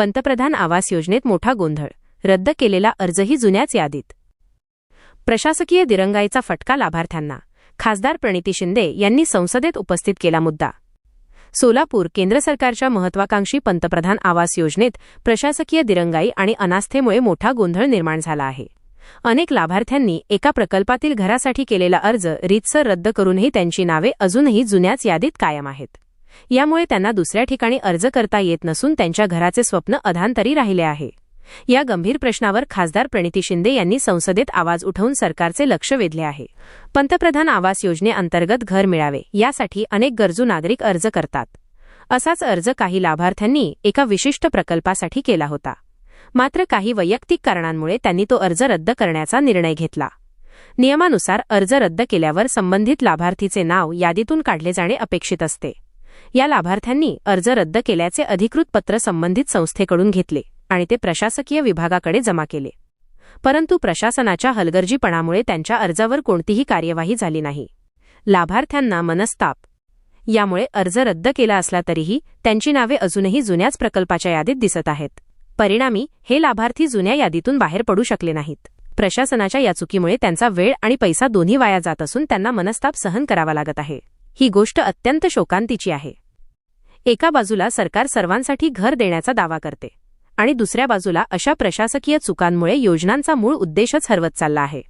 पंतप्रधान आवास योजनेत मोठा गोंधळ. रद्द केलेला अर्जही जुन्याच यादीत. प्रशासकीय दिरंगाईचा फटका लाभार्थ्यांना. खासदार प्रणिती शिंदे यांनी संसदेत उपस्थित केला मुद्दा. सोलापूर केंद्र सरकारच्या महत्वाकांक्षी पंतप्रधान आवास योजनेत प्रशासकीय दिरंगाई आणि अनास्थेमुळे मोठा गोंधळ निर्माण झाला आहे. अनेक लाभार्थ्यांनी एका प्रकल्पातील घरासाठी केलेला अर्ज रीतसर रद्द करूनही त्यांची नावे अजूनही जुन्याच यादीत कायम आहेत. यामुळे त्यांना दुसऱ्या ठिकाणी अर्ज करता येत नसून त्यांच्या घराचे स्वप्न अधांतरी राहिले आहे. या गंभीर प्रश्नावर खासदार प्रणिती शिंदे यांनी संसदेत आवाज उठवून सरकारचे लक्ष वेधले आहे. पंतप्रधान आवास योजनेअंतर्गत घर मिळावे यासाठी अनेक गरजू नागरिक अर्ज करतात. असाच अर्ज काही लाभार्थ्यांनी एका विशिष्ट प्रकल्पासाठी केला होता. मात्र काही वैयक्तिक कारणांमुळे त्यांनी तो अर्ज रद्द करण्याचा निर्णय घेतला. नियमानुसार अर्ज रद्द केल्यावर संबंधित लाभार्थीचे नाव यादीतून काढले जाणे अपेक्षित असते. या लाभार्थ्यांनी अर्ज रद्द केल्याचे अधिकृत पत्र संबंधित संस्थेकडून घेतले आणि ते प्रशासकीय विभागाकडे जमा केले. परंतु प्रशासनाच्या हलगर्जीपणामुळे त्यांच्या अर्जावर कोणतीही कार्यवाही झाली नाही. लाभार्थ्यांना मनस्ताप. यामुळे अर्ज रद्द केला असला तरीही त्यांची नावे अजूनही जुन्याच प्रकल्पाच्या यादीत दिसत आहेत. परिणामी हे लाभार्थी जुन्या यादीतून बाहेर पडू शकले नाहीत. प्रशासनाच्या या चुकीमुळे त्यांचा वेळ आणि पैसा दोन्ही वाया जात असून त्यांना मनस्ताप सहन करावा लागत आहे. ही गोष्ट अत्यंत शोकांतीची आहे. एका बाजूला सरकार सर्वांसाठी घर देण्याचा दावा करते आणि दुसऱ्या बाजूला अशा प्रशासकीय चुकांमुळे योजनांचा मूळ उद्देशच हरवत चालला आहे.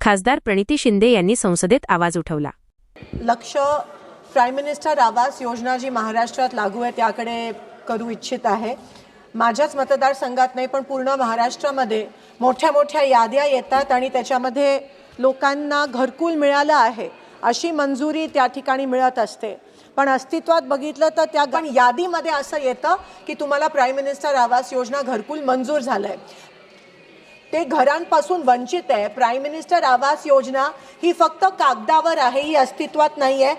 खासदार प्रणिती शिंदे यांनी संसदेत आवाज उठवला. लक्ष प्राईम मिनिस्टर आवास योजना जी महाराष्ट्रात लागू आहे त्याकडे करू इच्छित आहे. माझ्याच मतदारसंघात नाही पण पूर्ण महाराष्ट्रामध्ये मोठ्या मोठ्या याद्या येतात आणि त्याच्यामध्ये लोकांना घरकुल मिळालं आहे. अशी मंजुरी त्या ठिकाणी मिळत असते. पण अस्तित्वात बघितलं तर त्या पण यादीमध्ये असं येतं की तुम्हाला प्राईम मिनिस्टर आवास योजना घरकुल मंजूर झालं आहे ते घरांपासून वंचित आहे. प्राईम मिनिस्टर आवास योजना ही फक्त कागदावर आहे ही अस्तित्वात नाही आहे